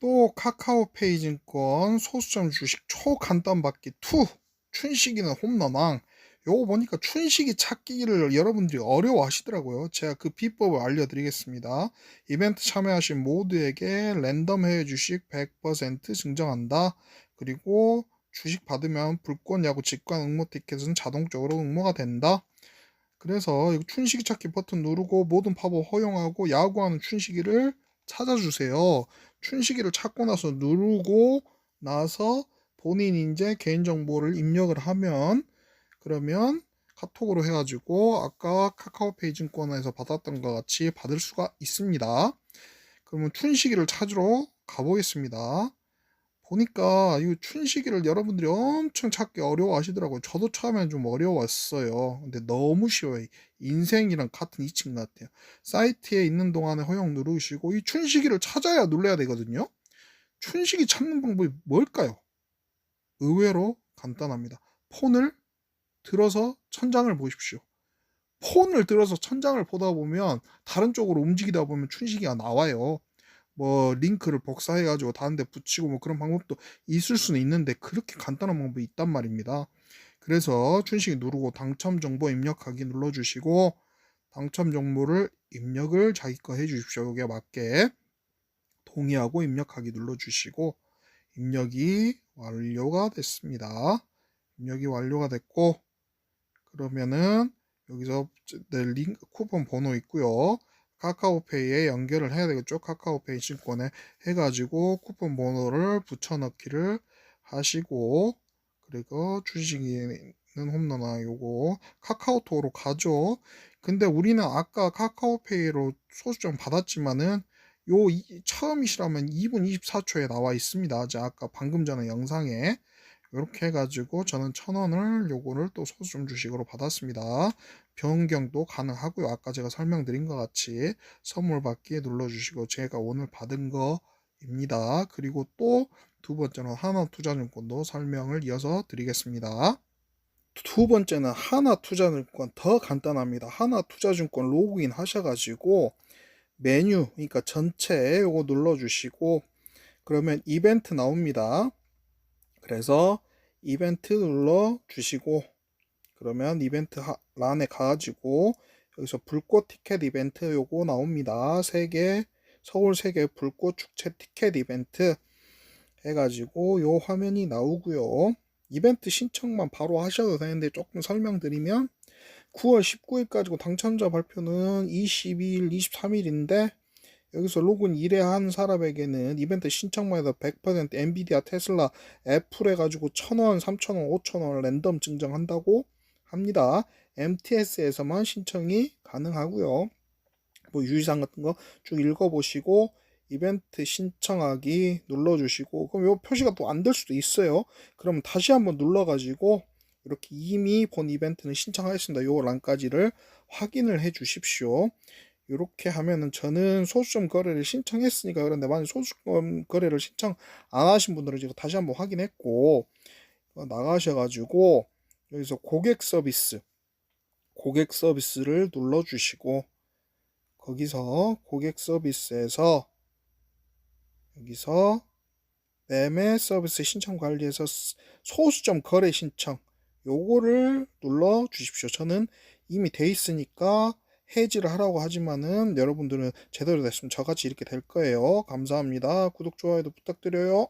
또 카카오페이 증권 소수점 주식 초간단 받기 2 춘식이는 홈런왕 요거 보니까 춘식이 찾기를 여러분들이 어려워 하시더라고요. 제가 그 비법을 알려드리겠습니다. 이벤트 참여하신 모두에게 랜덤 해외 주식 100% 증정한다. 그리고 주식 받으면 불꽃 야구 직관 응모 티켓은 자동적으로 응모가 된다. 그래서 이거 춘식이 찾기 버튼 누르고 모든 팝업 허용하고 야구하는 춘식이를 찾아주세요. 춘식이를 찾고 나서 누르고 나서 본인 이제 개인정보를 입력을 하면 그러면 카톡으로 해가지고 아까 카카오페이 증권에서 받았던 것 같이 받을 수가 있습니다. 그러면 춘식이를 찾으러 가보겠습니다. 보니까 이 춘식이를 여러분들이 엄청 찾기 어려워 하시더라고요. 저도 처음엔 좀 어려웠어요. 근데 너무 쉬워요. 인생이랑 같은 이칭 같아요. 사이트에 있는 동안에 허용 누르시고 이 춘식이를 찾아야 눌러야 되거든요. 춘식이 찾는 방법이 뭘까요? 의외로 간단합니다. 폰을 들어서 천장을 보십시오. 폰을 들어서 천장을 보다 보면 다른 쪽으로 움직이다 보면 춘식이가 나와요. 뭐 링크를 복사해 가지고 다른 데 붙이고 뭐 그런 방법도 있을 수는 있는데 그렇게 간단한 방법이 있단 말입니다. 그래서 춘식이 누르고 당첨 정보 입력하기 눌러 주시고 당첨 정보를 입력을 자기 거 해 주십시오. 여기에 맞게 동의하고 입력하기 눌러 주시고 입력이 완료가 됐습니다. 입력이 완료가 됐고 그러면은 여기서 내 링크 쿠폰 번호 있고요. 카카오페이에 연결을 해야 되겠죠. 카카오페이 신권에 해가지고 쿠폰 번호를 붙여넣기를 하시고 그리고 주식이는 홈런아 요거 카카오톡으로 가죠. 근데 우리는 아까 카카오페이로 소수점 받았지만은 요 이, 처음이시라면 2분 24초에 나와 있습니다. 자 아까 방금 전에 영상에 이렇게 해가지고 저는 천 원을 요거를 또 소수점 주식으로 받았습니다. 변경도 가능하고요. 아까 제가 설명드린 것 같이 선물 받기에 눌러주시고 제가 오늘 받은 거입니다. 그리고 또 두 번째는 하나투자증권도 설명을 이어서 드리겠습니다. 두 번째는 하나투자증권 더 간단합니다. 하나투자증권 로그인 하셔가지고 메뉴 그러니까 전체 요거 눌러주시고 그러면 이벤트 나옵니다. 그래서 이벤트 눌러 주시고 그러면 이벤트 란에 가가지고 여기서 불꽃 티켓 이벤트 요거 나옵니다. 세계 서울 세계 불꽃 축제 티켓 이벤트 해가지고 요 화면이 나오고요. 이벤트 신청만 바로 하셔도 되는데 조금 설명드리면 9월 19일 까지고 당첨자 발표는 22일, 23일인데 여기서 로그인 1회 한 사람에게는 이벤트 신청만 해서 100% 엔비디아, 테슬라, 애플 해가지고 1000원, 3000원, 5000원 랜덤 증정한다고 합니다. MTS에서만 신청이 가능하고요. 뭐 유의사항 같은 거 쭉 읽어보시고 이벤트 신청하기 눌러주시고 그럼 요 표시가 또 안 될 수도 있어요. 그럼 다시 한번 눌러가지고 이렇게 이미 본 이벤트는 신청하였습니다. 요 란까지를 확인을 해 주십시오. 이렇게 하면은 저는 소수점 거래를 신청했으니까 그런데 만약 소수점 거래를 신청 안 하신 분들은 지금 다시 한번 확인했고 어, 나가셔가지고 여기서 고객 서비스 고객 서비스를 눌러주시고 거기서 고객 서비스에서 여기서 매매 서비스 신청 관리에서 소수점 거래 신청 요거를 눌러 주십시오. 저는 이미 돼 있으니까 해지를 하라고 하지만은 여러분들은 제대로 됐으면 저같이 이렇게 될 거예요. 감사합니다. 구독, 좋아요도 부탁드려요.